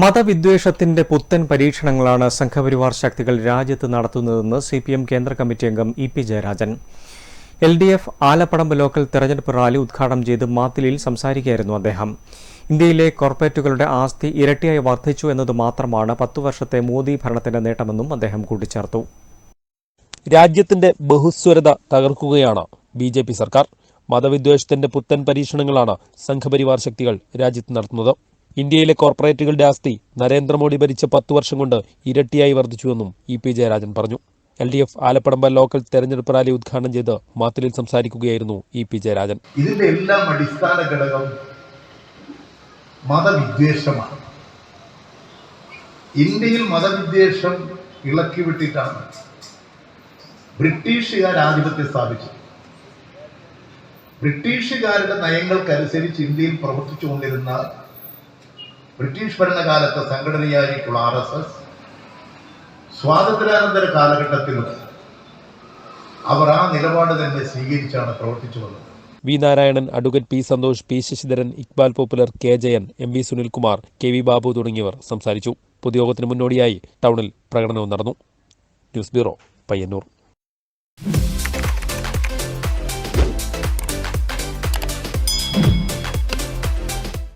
മതവിദ്വേഷത്തിന്റെ പുത്തൻ പരീക്ഷണങ്ങളാണ് സംഘപരിവാർ ശക്തികൾ രാജ്യത്ത് നടത്തുന്നതെന്ന് സി പി എം കേന്ദ്ര കമ്മിറ്റി അംഗം E P Jayarajan. L D F Alappadamba local തെരഞ്ഞെടുപ്പ് റാലി ഉദ്ഘാടനം ചെയ്ത് മാത്തിലിൽ സംസാരിക്കുകയായിരുന്നു അദ്ദേഹം. ഇന്ത്യയിലെ കോർപ്പറേറ്റുകളുടെ ആസ്തി ഇരട്ടിയായി വർദ്ധിച്ചു എന്നത് മാത്രമാണ് പത്തു വർഷത്തെ മോദി ഭരണത്തിന്റെ നേട്ടമെന്നും അദ്ദേഹം കൂട്ടിച്ചേർത്തു. രാജ്യത്തിന്റെ ബഹുസ്വരത തകർക്കുകയാണ് ബി ജെ പി സർക്കാർ. മതവിദ്വേഷത്തിന്റെ പുത്തൻ പരീക്ഷണങ്ങളാണ് സംഘപരിവാർ ശക്തികൾ രാജ്യത്ത് നടത്തുന്നത്. ഇന്ത്യയിലെ കോർപ്പറേറ്റുകളുടെ ആസ്തി നരേന്ദ്രമോദി ഭരിച്ച പത്തു വർഷം കൊണ്ട് ഇരട്ടിയായി വർദ്ധിച്ചുവെന്നും ഇ പി ജയരാജൻ പറഞ്ഞു. L D F Alappadamba local തെരഞ്ഞെടുപ്പ് റാലി ഉദ്ഘാടനം ചെയ്ത് മാത്തിലിൽ സംസാരിക്കുകയായിരുന്നു ഇ പി ജയരാജൻ. ഇതിന്റെ എല്ലാം അടിസ്ഥാന ഘടകം മതവിദ്വേഷമാണ്. ഇന്ത്യയിൽ മതവിദ്വേഷം ഇളക്കി വിട്ടിട്ടാണ് ബ്രിട്ടീഷുകാർ ആധിപത്യം സ്ഥാപിച്ചത്. ബ്രിട്ടീഷുകാരുടെ നയങ്ങൾക്കനുസരിച്ച് ഇന്ത്യയിൽ പ്രവർത്തിച്ചുകൊണ്ടിരുന്ന ബ്രിട്ടീഷ് ഭരണകാലത്തെ സംഘടനയായിട്ടുള്ള ആർ എസ് എസ് സ്വാതന്ത്ര്യാനന്തര കാലഘട്ടത്തിലും അവർ ആ നിലപാട് തന്നെ സ്വീകരിച്ചാണ് പ്രവർത്തിച്ചു വന്നത്. V Narayanan advocate P Santhosh P Sasidharan Iqbal Popular K Jayan M V Sunilkumar K V Babu തുടങ്ങിയവർ സംസാരിച്ചു. പൊതുയോഗത്തിന് മുന്നോടിയായി ടൗണിൽ പ്രകടനവും നടന്നു. News bureau Payyannur.